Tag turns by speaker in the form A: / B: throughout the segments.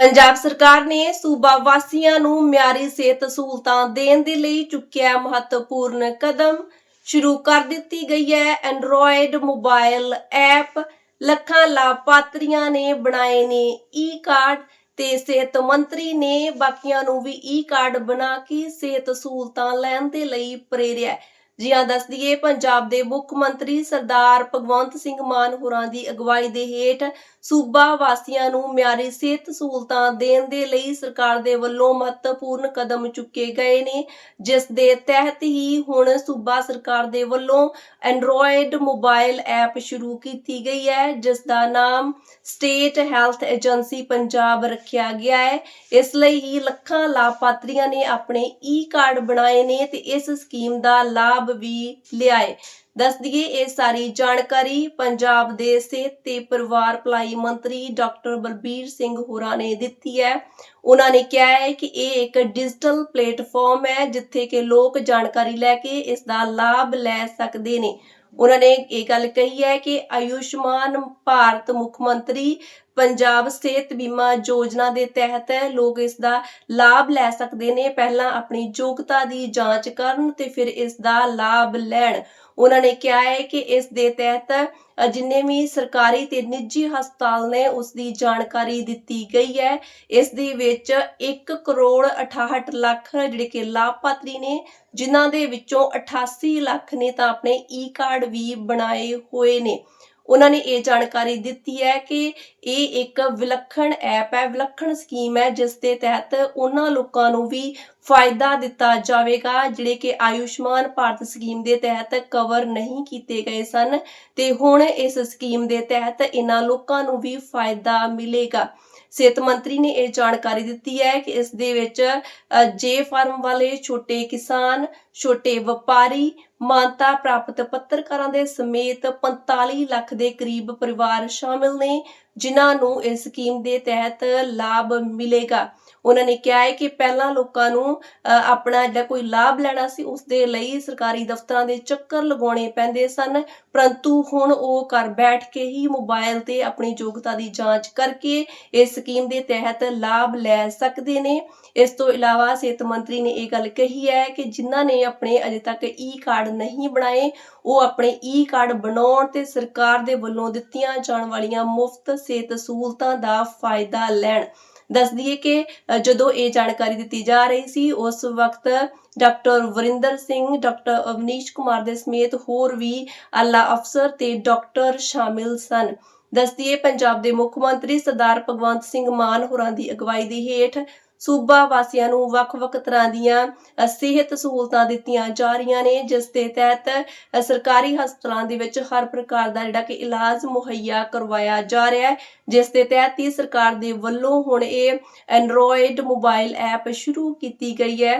A: ਪੰਜਾਬ ਸਰਕਾਰ ਨੇ ਸੂਬਾ ਵਾਸੀਆਂ ਨੂੰ ਮਿਆਰੀ ਸਿਹਤ ਸਹੂਲਤਾਂ ਦੇਣ ਦੇ ਲਈ ਚੁੱਕਿਆ ਮਹੱਤਵਪੂਰਨ ਕਦਮ। ਸ਼ੁਰੂ ਕਰ ਦਿੱਤੀ ਗਈ ਹੈ ਐਂਡਰੋਇਡ ਮੋਬਾਈਲ ਐਪ ਲੱਖਾਂ ਲਾਭਪਾਤਰੀਆਂ ਨੇ ਬਣਾਏ ਨੇ ਈ ਕਾਰਡ ਤੇ ਸਿਹਤ ਮੰਤਰੀ ਨੇ ਬਾਕੀਆਂ ਨੂੰ ਵੀ ਈ ਕਾਰਡ ਬਣਾ ਕੇ ਸਿਹਤ ਸਹੂਲਤਾਂ ਲੈਣ ਦੇ ਲਈ ਪ੍ਰੇਰਿਆ। ਜੀ ਹਾਂ, ਦੱਸ ਦਈਏ, ਪੰਜਾਬ ਦੇ ਮੁੱਖ ਮੰਤਰੀ ਸਰਦਾਰ ਭਗਵੰਤ ਸਿੰਘ ਮਾਨ ਹੋਰਾਂ ਦੀ ਅਗਵਾਈ ਦੇ ਹੇਠ ਸੂਬਾ ਵਾਸੀਆਂ ਨੂੰ ਮਿਆਰੀ ਸਿਹਤ ਸਹੂਲਤਾਂ ਦੇਣ ਦੇ ਲਈ ਸਰਕਾਰ ਦੇ ਵੱਲੋਂ ਮਹੱਤਵਪੂਰਨ ਕਦਮ ਚੁੱਕੇ ਗਏ ਨੇ, ਜਿਸ ਦੇ ਤਹਿਤ ਹੀ ਹੁਣ ਸੂਬਾ ਸਰਕਾਰ ਦੇ ਵੱਲੋਂ ਐਂਡਰੋਇਡ ਮੋਬਾਈਲ ਐਪ ਸ਼ੁਰੂ ਕੀਤੀ ਗਈ ਹੈ, ਜਿਸ ਦਾ ਨਾਮ ਸਟੇਟ ਹੈਲਥ ਏਜੰਸੀ ਪੰਜਾਬ ਰੱਖਿਆ ਗਿਆ ਹੈ। ਇਸ ਲਈ ਹੀ ਲੱਖਾਂ ਲਾਭਪਾਤਰੀਆਂ ਨੇ ਆਪਣੇ ਈ ਕਾਰਡ ਬਣਾਏ ਨੇ ਤੇ ਇਸ ਸਕੀਮ ਦਾ ਲਾਭ ਵੀ ਲਿਆ ਦੱਸ ਦਈਏ, ਇਹ ਸਾਰੀ ਜਾਣਕਾਰੀ ਪੰਜਾਬ ਦੇ ਸਿਹਤ ਤੇ ਪਰਿਵਾਰ ਭਲਾਈ ਮੰਤਰੀ ਡਾਕਟਰ ਬਲਬੀਰ ਸਿੰਘ ਹੋਰਾਂ ਨੇ ਦਿੱਤੀ ਹੈ। ਉਹਨਾਂ ਨੇ ਕਿਹਾ ਹੈ ਕਿ ਇਹ ਇੱਕ ਡਿਜੀਟਲ ਪਲੇਟਫਾਰਮ ਹੈ, ਜਿੱਥੇ ਕਿ ਲੋਕ ਜਾਣਕਾਰੀ ਲੈ ਕੇ ਇਸ ਦਾ ਲਾਭ ਲੈ ਸਕਦੇ ਨੇ। ਉਹਨਾਂ ਨੇ ਇਹ ਗੱਲ ਕਹੀ ਹੈ ਕਿ ਆਯੁਸ਼ਮਾਨ ਭਾਰਤ ਮੁੱਖ ਮੰਤਰੀ ਪੰਜਾਬ ਸਿਹਤ ਬੀਮਾ ਯੋਜਨਾ ਦੇ ਤਹਿਤ ਲੋਕ ਇਸ ਦਾ ਲਾਭ ਲੈ ਸਕਦੇ ਨੇ। ਪਹਿਲਾਂ ਆਪਣੀ ਯੋਗਤਾ ਦੀ ਜਾਂਚ ਕਰਨ ਤੇ ਫਿਰ ਇਸ ਦਾ ਲਾਭ ਲੈਣ। ਉਹਨਾਂ ਨੇ ਕਿਹਾ ਹੈ ਕਿ ਇਸ ਦੇ ਤਹਿਤ ਜਿੰਨੇ ਵੀ ਸਰਕਾਰੀ ਤੇ ਨਿੱਜੀ ਹਸਪਤਾਲ ਨੇ, ਉਸ ਦੀ ਜਾਣਕਾਰੀ ਦਿੱਤੀ ਗਈ ਹੈ। ਇਸ ਦੇ ਵਿੱਚ 1 ਕਰੋੜ 68 ਲੱਖ ਜਿਹੜੇ ਕਿ ਲਾਭਪਾਤਰੀ ਨੇ, ਜਿਨ੍ਹਾਂ ਦੇ ਵਿੱਚੋਂ 88 ਲੱਖ ਨੇ ਤਾਂ ਆਪਣੇ ਈ ਕਾਰਡ ਵੀ ਬਣਾਏ ਹੋਏ ਨੇ। ਉਹਨਾਂ ਨੇ ਇਹ ਜਾਣਕਾਰੀ ਦਿੱਤੀ ਹੈ ਕਿ ਇਹ ਇੱਕ ਵਿਲੱਖਣ ਐਪ ਹੈ ਵਿਲੱਖਣ ਸਕੀਮ ਹੈ ਜਿਸ ਦੇ ਤਹਿਤ ਉਹਨਾਂ ਲੋਕਾਂ ਨੂੰ ਵੀ ਫਾਇਦਾ ਦਿੱਤਾ ਜਾਵੇਗਾ ਜਿਹੜੇ ਕਿ ਆਯੁਸ਼ਮਾਨ ਭਾਰਤ ਸਕੀਮ ਦੇ ਤਹਿਤ ਕਵਰ ਨਹੀਂ ਕੀਤੇ ਗਏ ਸਨ ਤੇ ਹੁਣ ਇਸ ਸਕੀਮ ਦੇ ਤਹਿਤ ਇਹਨਾਂ ਲੋਕਾਂ ਨੂੰ ਵੀ ਫਾਇਦਾ ਮਿਲੇਗਾ। ਸਿਹਤ ਮੰਤਰੀ ਨੇ ਇਹ ਜਾਣਕਾਰੀ ਦਿੱਤੀ ਹੈ ਕਿ ਇਸ ਦੇ ਵਿੱਚ ਅ, ਜੇ ਫਾਰਮ ਵਾਲੇ ਛੋਟੇ ਕਿਸਾਨ ਛੋਟੇ ਵਪਾਰੀ ਮਾਨਤਾ ਪ੍ਰਾਪਤ ਪੱਤਰਕਾਰਾਂ ਦੇ ਸਮੇਤ 45 ਲੱਖ ਦੇ ਕਰੀਬ ਪਰਿਵਾਰ ਸ਼ਾਮਿਲ ਨੇ, ਜਿਨ੍ਹਾਂ ਨੂੰ ਇਸ ਸਕੀਮ ਦੇ ਤਹਿਤ ਲਾਭ ਮਿਲੇਗਾ। ਉਹਨਾਂ ਨੇ ਕਿਹਾ ਹੈ ਕਿ ਪਹਿਲਾਂ ਲੋਕਾਂ ਨੂੰ ਆਪਣਾ ਜਿਹੜਾ ਕੋਈ ਲਾਭ ਲੈਣਾ ਸੀ, ਉਸ ਦੇ ਲਈ ਸਰਕਾਰੀ ਦਫ਼ਤਰਾਂ ਦੇ ਚੱਕਰ ਲਗਾਉਣੇ ਪੈਂਦੇ ਸਨ। ਪਰੰਤੂ ਹੁਣ ਉਹ ਘਰ ਬੈਠ ਕੇ ਹੀ ਮੋਬਾਈਲ ਤੇ ਆਪਣੀ ਯੋਗਤਾ ਦੀ ਜਾਂਚ ਕਰਕੇ ਇਸ ਸਕੀਮ ਦੇ ਤਹਿਤ ਲਾਭ ਲੈ ਸਕਦੇ ਨੇ। ਇਸ ਤੋਂ ਇਲਾਵਾ ਸਿਹਤ ਮੰਤਰੀ ਨੇ ਇਹ ਗੱਲ ਕਹੀ ਹੈ ਕਿ ਜਿਨ੍ਹਾਂ ਨੇ ਆਪਣੇ ਅਜੇ ਤੱਕ ਈ ਕਾਰਡ ਨਹੀਂ ਬਣਾਏ, ਉਹ ਆਪਣੇ ਈ ਕਾਰਡ ਬਣਾਉਣ ਤੇ ਸਰਕਾਰ ਦੇ ਵੱਲੋਂ ਦਿੱਤੀਆਂ ਜਾਣ ਵਾਲੀਆਂ ਮੁਫਤ ਸਿਹਤ ਸਹੂਲਤਾਂ ਦਾ ਫਾਇਦਾ ਲੈਣ। ਦੱਸ ਦਈਏ ਕਿ ਜਦੋਂ ਇਹ ਜਾਣਕਾਰੀ ਦਿੱਤੀ ਜਾ ਰਹੀ ਸੀ, ਉਸ ਵਕਤ ਡਾਕਟਰ ਵਰਿੰਦਰ ਸਿੰਘ, ਡਾਕਟਰ ਅਵਨੀਸ਼ ਕੁਮਾਰ ਦੇ ਸਮੇਤ ਹੋਰ ਵੀ ਆਲਾ ਅਫਸਰ ਤੇ ਡਾਕਟਰ ਸ਼ਾਮਿਲ ਸਨ। ਦੱਸ ਪੰਜਾਬ ਦੇ ਮੁੱਖ ਮੰਤਰੀ ਸਰਦਾਰ ਭਗਵੰਤ ਸਿੰਘ ਮਾਨ ਹੋਰਾਂ ਦੀ ਅਗਵਾਈ ਦੇ ਹੇਠ ਸੂਬਾ ਵਾਸੀਆਂ ਨੂੰ ਵੱਖ-ਵੱਖ ਤਰ੍ਹਾਂ ਦੀਆਂ ਸਿਹਤ ਸਹੂਲਤਾਂ ਦਿੱਤੀਆਂ ਜਾ ਰਹੀਆਂ ਨੇ, ਜਿਸ ਦੇ ਤਹਿਤ ਸਰਕਾਰੀ ਹਸਪਤਾਲਾਂ ਦੇ ਵਿੱਚ ਹਰ ਪ੍ਰਕਾਰ ਦਾ ਜਿਹੜਾ ਕਿ ਇਲਾਜ ਮੁਹੱਈਆ ਕਰਵਾਇਆ ਜਾ ਰਿਹਾ ਹੈ, ਜਿਸ ਦੇ ਤਹਿਤ ਹੀ ਸਰਕਾਰ ਦੇ ਵੱਲੋਂ ਹੁਣ ਇਹ ਐਂਡਰੋਇਡ ਮੋਬਾਈਲ ਐਪ ਸ਼ੁਰੂ ਕੀਤੀ ਗਈ ਹੈ।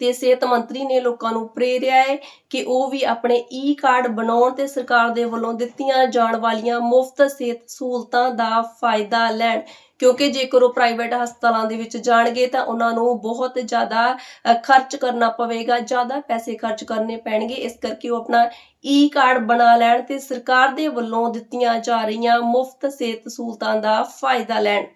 A: ਤੇ ਸਿਹਤ ਮੰਤਰੀ ਨੇ ਲੋਕਾਂ ਨੂੰ ਪ੍ਰੇਰਿਆ ਹੈ ਕਿ ਉਹ ਵੀ ਆਪਣੇ ਈ ਕਾਰਡ ਬਣਾਉਣ ਤੇ ਸਰਕਾਰ ਦੇ ਵੱਲੋਂ ਦਿੱਤੀਆਂ ਜਾਣ ਵਾਲੀਆਂ ਮੁਫਤ ਸਿਹਤ ਸਹੂਲਤਾਂ ਦਾ ਫਾਇਦਾ ਲੈਣ। ਕਿਉਂਕਿ ਜੇਕਰ ਉਹ ਪ੍ਰਾਈਵੇਟ ਹਸਪਤਾਲਾਂ ਦੇ ਵਿੱਚ ਜਾਣਗੇ ਤਾਂ ਉਹਨਾਂ ਨੂੰ ਬਹੁਤ ਜ਼ਿਆਦਾ ਖਰਚ ਕਰਨਾ ਪਵੇਗਾ, ਜ਼ਿਆਦਾ ਪੈਸੇ ਖਰਚ ਕਰਨੇ ਪੈਣਗੇ। ਇਸ ਕਰਕੇ ਉਹ ਆਪਣਾ ਈ ਕਾਰਡ ਬਣਾ ਲੈਣ ਤੇ ਸਰਕਾਰ ਦੇ ਵੱਲੋਂ ਦਿੱਤੀਆਂ ਜਾ ਰਹੀਆਂ ਮੁਫਤ ਸਿਹਤ ਸਹੂਲਤਾਂ ਦਾ ਫਾਇਦਾ ਲੈਣ।